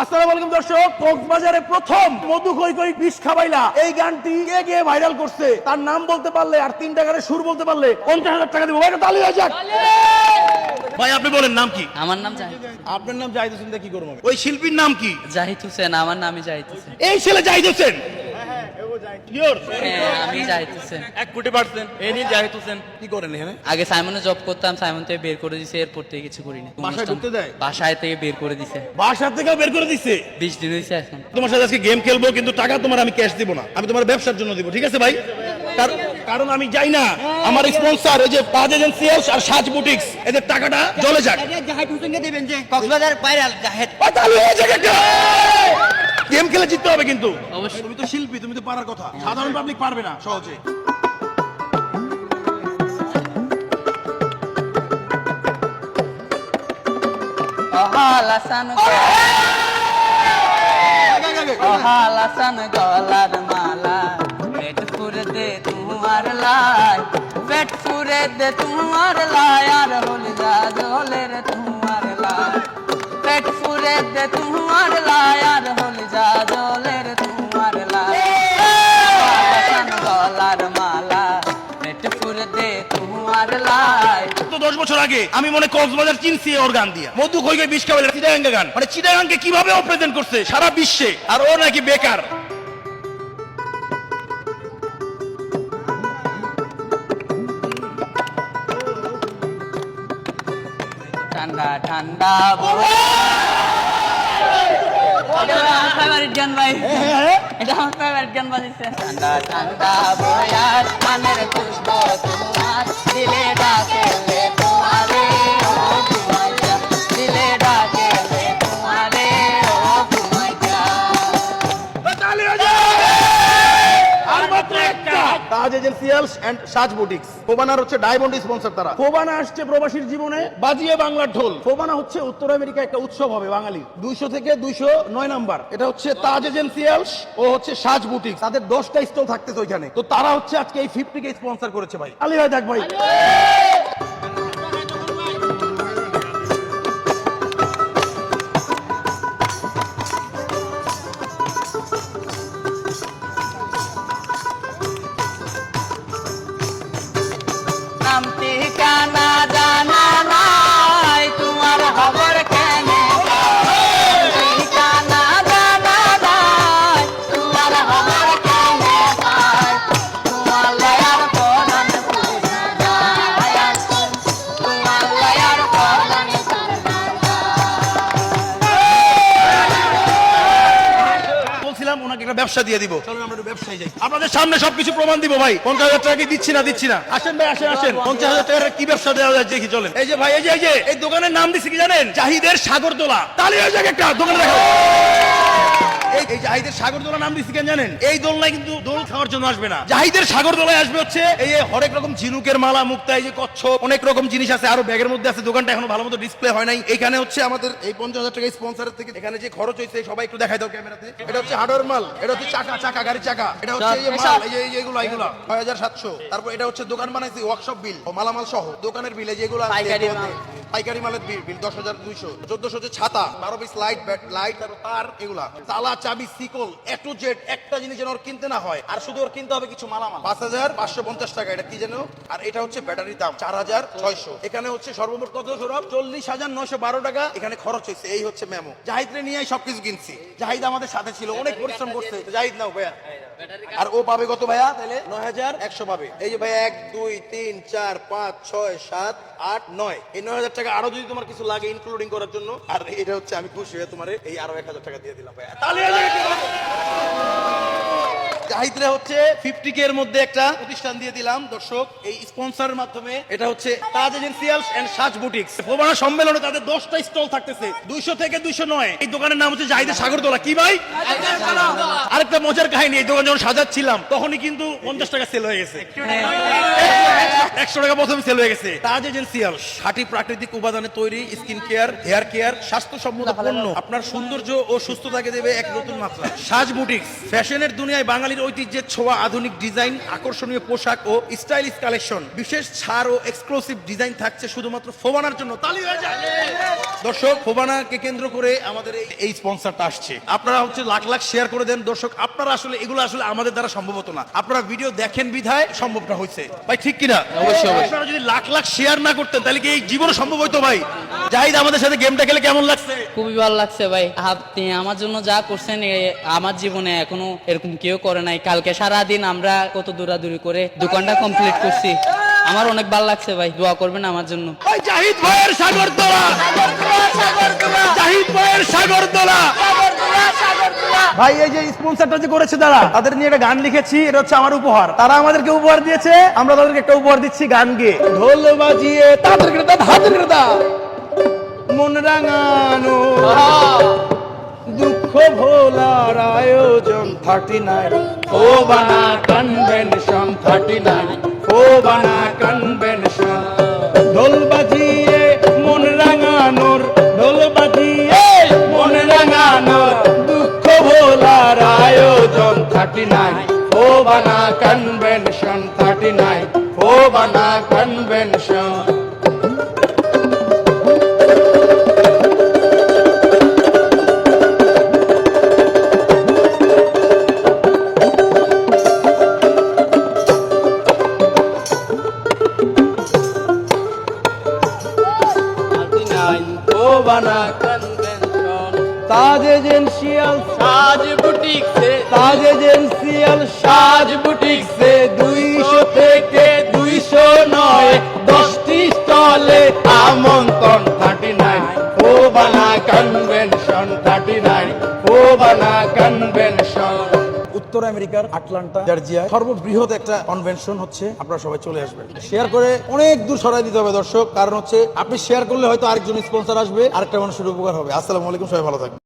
আসসালামু আলাইকুম দর্শক কক্সবাজারে প্রথম মধু কই কই বিষ খাবাইলা। এই গানটি কে গিয়ে ভাইরাল করছে তার নাম বলতে পারলে আর তিনটা গানের সুর বলতে পারলে পঞ্চাশ হাজার টাকা দেবো। ভাই এটা তালি হয়ে যাক। ভাই আপনি বলেন নাম কি? আমার নাম জাহিদ আপনার নাম জাহিদ হোসেন কি করব? ওই শিল্পীর নাম কি? জাহিদ হোসেন আমার নামই জাহিদ হোসেন। এই ছেলে জাহিদ হোসেন? আমি জাহিদ হোসেন এক কোটি পার্সেন্ট এই নিয়ে জাহিদ হোসেন কি করেন এখানে? আগে সাইমনে জব করতাম সাইমন থেকে বের করে দিছে এরপর থেকে কিছু করিনি। বাসায় ঢুকতে দেয়? বাসায় থেকে বের করে দিছে। বাসা থেকে বের করে দিচ্ছে বিশ দিন হয়েছে এখন। তোমার সাথে আজকে গেম খেলব কিন্তু টাকা তোমার আমি ক্যাশ দিব না। আমি তোমার ব্যবসার জন্য দিব ঠিক আছে ভাই? কার- কারণ আমি যাই না। আমার স্পন্সর এই যে তাজ এজেন্সিয়াস আর সাজ বুটিক্স এদের টাকাটা জলে যাক। জাহিদ হোসেনকে দেবেন যে কক্সবাজার ভাইরাল জাহেদ। পাতালি হয়ে যাক গেম খেলে জিততে হবে কিন্তু। অবশ্যই। তুমি তো শিল্পী তুমি তো পারার কথা। সাধারণ পাবলিক পারবে না সহজে। অহালাসান অহালাসান গলার মালা পেট ফুরে দে তোমার লাই পেট ফুরে দে তোমার লাই আর হল যা জলের তোমার লাই। পেট দে তোমার যা জলের তোমার মালা পেট দে তোমার লাই। দশ বছর আগে আমি মনে কক্সবাজার চিনছি ওর গান দিয়ে। মধু কই বিশ খাবে চিটাগাঙ্গে গান। মানে চিটাগাঙ্গে কীভাবে ও করছে সারা বিশ্বে? আর ও নাকি বেকার। ঠান্ডা ঠান্ডা ফেভারিট গান বাজিছে ঠান্ডা ঠান্ডা বয়ার কানের পুষ্প তোমার। দিলে ডাকে তোমারে। Taj essentials and Saaj boutiques ফোবানার হচ্ছে ডায়মন্ড স্পন্সর তারা। ফোবানা আসছে প্রবাসীর জীবনে বাজিয়ে বাংলার ঢোল। ফোবানা হচ্ছে উত্তর আমেরিকা একটা উৎসব হবে বাঙালি। দুইশো থেকে দুইশো নয় নাম্বার। এটা হচ্ছে তাজ এজেন্সিয়ালস ও হচ্ছে সাজ বুটিক্স তাদের দশটা স্টল থাকতেছে ওইখানে। তো তারা হচ্ছে আজকে এই ফিফটি কে স্পন্সর করেছে ভাই। আলী ভাই দেখ ভাই। নাম ঠিকানা ব্যবসা দিয়ে দিব। চলুন আমরা ব্যবসায় যাই। আপনাদের সামনে সবকিছু প্রমাণ দিব ভাই। পঞ্চাশ হাজার টাকা কি দিচ্ছি না দিচ্ছি না? আসেন ভাই আসেন আসেন। পঞ্চাশ হাজার টাকার কি ব্যবসা দেওয়া যায় দেখি চলেন। এই যে ভাই এই যে এই যে। এই দোকানের নাম দিচ্ছি কি জানেন? জাহিদের সাগরদোলা তাহলে ওই জায়গায় একটা দোকানে দেখো এই জাহিদের সাগরদোলা নাম দিচ্ছি কেন জানেন? এই দোলনায় কিন্তু দোল খাওয়ার জন্য আসবে না। জাহিদের সাগরদোলায় আসবে হচ্ছে এই হরেক রকম ঝিনুকের মালা মুক্তা এই যে কচ্ছপ অনেক রকম জিনিস আছে আরও ব্যাগের মধ্যে আছে দোকানটা এখনও ভালো মতো ডিসপ্লে হয় নাই। এখানে হচ্ছে আমাদের এই পঞ্চাশ হাজার টাকা স্পন্সরের থেকে এখানে যে খরচ হয়েছে সবাই একটু দেখাই দাও ক্যামেরাতে এটা হচ্ছে হার্ডওয়্যার মাল এটা হচ্ছে চাকা চাকা গাড়ি চাকা। এটা হচ্ছে এই যে মাল এই যে এই যে এগুলো এগুলো। ছয় হাজার সাতশো। তারপর এটা হচ্ছে দোকান বানাইছি ওয়ার্কশপ বিল মালামাল সহ দোকানের বিল এই যে আছে, পাইকারি মালের বিল বিল দশ হাজার দুইশো। চোদ্দশো হচ্ছে ছাতা, বারো পিস লাইট ব্যাট লাইট তারপর তার, এগুলা। তালা, চাবি সিকল এ টু জেড, একটা জিনিস যেন ওর কিনতে না হয়, আর শুধু ওর কিনতে হবে কিছু মালামাল। পাঁচ হাজার পাঁচশো পঞ্চাশ টাকা, এটা কি যেন? আর এটা হচ্ছে ব্যাটারির দাম, চার হাজার ছয়শো। এখানে হচ্ছে সর্বমোট কত সৌরভ চল্লিশ হাজার নয়শো বারো টাকা এখানে খরচ হয়েছে, এই হচ্ছে মেমো জাহিদরে নিয়ে সবকিছু কিনছি। জাহিদ আমাদের সাথে ছিল, অনেক পরিশ্রম করছে। জাহিদ নাও ভাইয়া। আর ও পাবে কত ভাইয়া? তাহলে নয় হাজার একশো পাবে। এই যে ভাই এক, দুই, তিন, চার, পাঁচ, ছয়, সাত, আট, নয়। এই নয় হাজার টাকা আরও যদি তোমার কিছু লাগে ইনক্লুডিং করার জন্য, আর এটা হচ্ছে আমি খুশি হয়ে তোমার এই আরও এক হাজার টাকা দিয়ে দিলাম তাহলে হচ্ছে ফিফটি কে এর মধ্যে একটা প্রতিষ্ঠান দিয়ে দিলাম, দর্শক। এই স্পন্সরের মাধ্যমে এটা হচ্ছে Taj essentials and Saaj boutiques সম্মেলনে তাদের দশটা স্টল থাকতেছে, দুইশো থেকে দুইশো নয়। এই দোকানের নাম হচ্ছে কি ভাই? আরেকটা মজার কাহিনী, এই দোকান যখন সাজাচ্ছিলাম, তখনই কিন্তু পঞ্চাশ টাকা সেল হয়ে গেছে। একশো টাকা প্রথমে সেল হয়ে গেছে। তাজ এজেন্সিয়াল প্রাকৃতিক উপাদানে তৈরি স্কিন কেয়ার হেয়ার কেয়ার স্বাস্থ্যসম্মত পণ্য। আপনার সৌন্দর্য ও সুস্থতাকে দেবে এক নতুন মাত্রা। সাজ বুটিক্স ফ্যাশনের দুনিয়ায় বাঙালিরা ঐতিহ্যের ছোঁয়া আধুনিক ডিজাইন আকর্ষণীয় পোশাক ও স্টাইলিশ কালেকশন। বিশেষ ছাড় ও এক্সক্লুসিভ ডিজাইন থাকছে শুধুমাত্র ফোবানার জন্য। তালি হয়ে যায়। দর্শক ফোবানাকে কেন্দ্র করে আমাদের এই- এই স্পন্সরটা আসছে। আপনারা হচ্ছে লাখ লাখ শেয়ার করে দেন। দর্শক আপনারা আসলে এগুলো আসলে আমাদের দ্বারা সম্ভব হতো না। আপনারা ভিডিও দেখেন বিধায় সম্ভবটা হয়েছে। ভাই ঠিক কিনা? অবশ্যই আপনারা যদি লাখ লাখ শেয়ার না করতেন তাহলে কি এই জীবনে সম্ভব হইতো ভাই? জাহিদ আমাদের সাথে গেমটা খেলে কেমন লাগছে? খুবই ভালো লাগছে ভাই। আপনি আমার জন্য যা করছেন আমার জীবনে এখনও এরকম কেউ করে নাই। কালকে সারা দিন আমরা কত দৌড়াদৌড়ি করে দোকানটা কমপ্লিট করছি। আমার অনেক ভালো লাগছে ভাই দোয়া করবেন আমার জন্য। ভাই জাহিদ ভাইয়ের সাগর তোলা। জাহিদ ভাইয়ের সাগর তোলা। ভাই এই যে স্পন্সরটা যে করেছে তারা তাদের নিয়ে একটা গান লিখেছি এটা হচ্ছে আমার উপহার। তারা আমাদেরকে উপহার দিয়েছে আমরা তাদেরকে একটা উপহার দিচ্ছি গান গেয়ে। ঢোল বাজিয়ে তাদের ক্রেতা হাতের ক্রেতা মন রাঙানো। দুঃখ ভোলার আয়োজন থার্টি নাইন। ও বানা কনভেনশন থার্টি নাইন। ও বানা কনভেনশন। ঢোল বাজিয়ে মন রাঙানোর ঢোল বাজিয়ে মন রাঙানোর। দুঃখ ভোলার আয়োজন থার্টি নাইন। ও বানা কনভেনশন থার্টি নাইন। ও বানা কনভেনশন। বানা তাজ এজেন্সিয়াল সাজ বুটিক সে তাজ এজেন্সিয়াল সাজ বুটিক সে দুইশো থেকে দুইশো নয় দশটি স্টলে আমন্ত্রণ থার্টি নাইন। ও বানা কনভেনশন থার্টি নাইন ও বানা কনভেনশন উত্তর আমেরিকার আটলান্টা, জর্জিয়ায় সর্ববৃহৎ একটা কনভেনশন হচ্ছে। আপনারা সবাই চলে আসবেন। শেয়ার করে অনেক দূর সরাই দিতে হবে দর্শক। কারণ হচ্ছে, আপনি শেয়ার করলে হয়তো আরেকজন স্পন্সর আসবে, আরেকটা মানুষের উপকার হবে। আসসালামু আলাইকুম, সবাই ভালো থাকবেন।